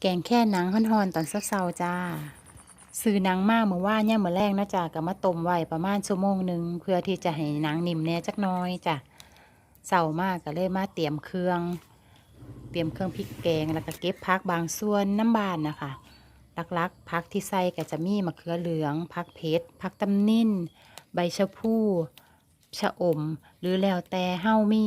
แกงแค่หนังฮอนๆตอนเช้าๆจ้า ซื้อหนังมากเมื่อว่านย่ามมื้อแรงนะจ้ะก็มาต้มไว้ประมาณชั่วโมงหนึ่งเพื่อที่จะให้หนังนิ่มแน่จักน้อยจ้ะเช้ามากก็เลยมาเตรียมเครื่อง เตรียมเครื่องพริกแกงแล้วก็เก็บผักบางส่วนน้ำบานนะคะลักๆผักที่ใส่ก็จะมีมะเขือเหลืองผักเพชรผักตำนินใบชะพูชะอม หรือแล้วแต่เฮ้ามี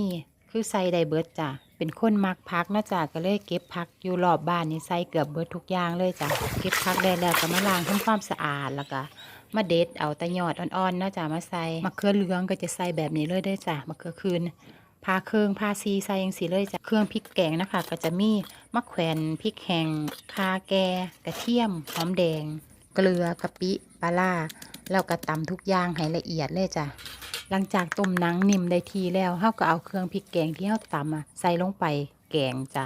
คือใส่ได้เบิดจ้ะ เป็นคนมักพักนะจ้ะก็เลยเก็บพักอยู่รอบบ้านนี่ใส่เกือบเบิดทุกอย่างเลยจ้ะ เก็บพักได้แล้วก็มาล้างทำความสะอาดแล้วก็มาเด็ดเอาแตะยอดอ่อนๆนะจ้ะมาใส่มะเขือเหลืองก็จะใส่แบบนี้เลยได้จ้ะมะเขือคืนพาเครื่องพาซีใส่ยังสีเลยจ้ะเครื่องพริกแกงนะคะ ก็จะมีมะแขวนพริกแห้งคาแกกระเทียมหอมแดง เกลือกะปิปลาร้าแล้วก็ตำทุกอย่างให้ละเอียดเลยจ้ะ หลังจากต้มหนังนิ่มได้ทีแล้วเฮาก็เอาเครื่องพริกแกงที่เฮาตำอะใส่ลงไปแกงจ้ะ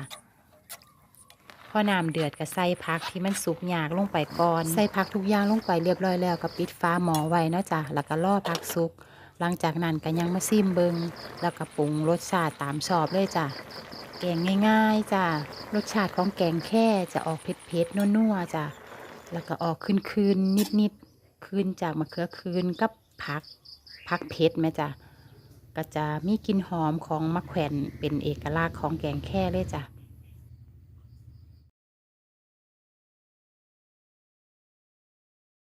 พอน้ำเดือดก็ใส่ผักที่มันสุกยากลงไปก่อน ใส่ผักทุกอย่างลงไปเรียบร้อยแล้วก็ปิดฟ้าหม้อไว้นะจ้ะแล้วก็รอผักสุก หลังจากนั้นก็ยังมาซิมเบิงแล้วก็ปรุงรสชาติตามชอบเลยจ้ะแกงง่าย ๆจ้ะรสชาติของแกงแค่จะออกเผ็ดๆนัวๆจ้ะแล้วก็ออกคืนๆนิดๆคืนจากมะเขือคืนกับผัก พักเพชรไหมจ้ะก็จะมีกลิ่นหอมของมะแขวนเป็นเอกลักษณ์ของแกงแค่เลยจ้ะ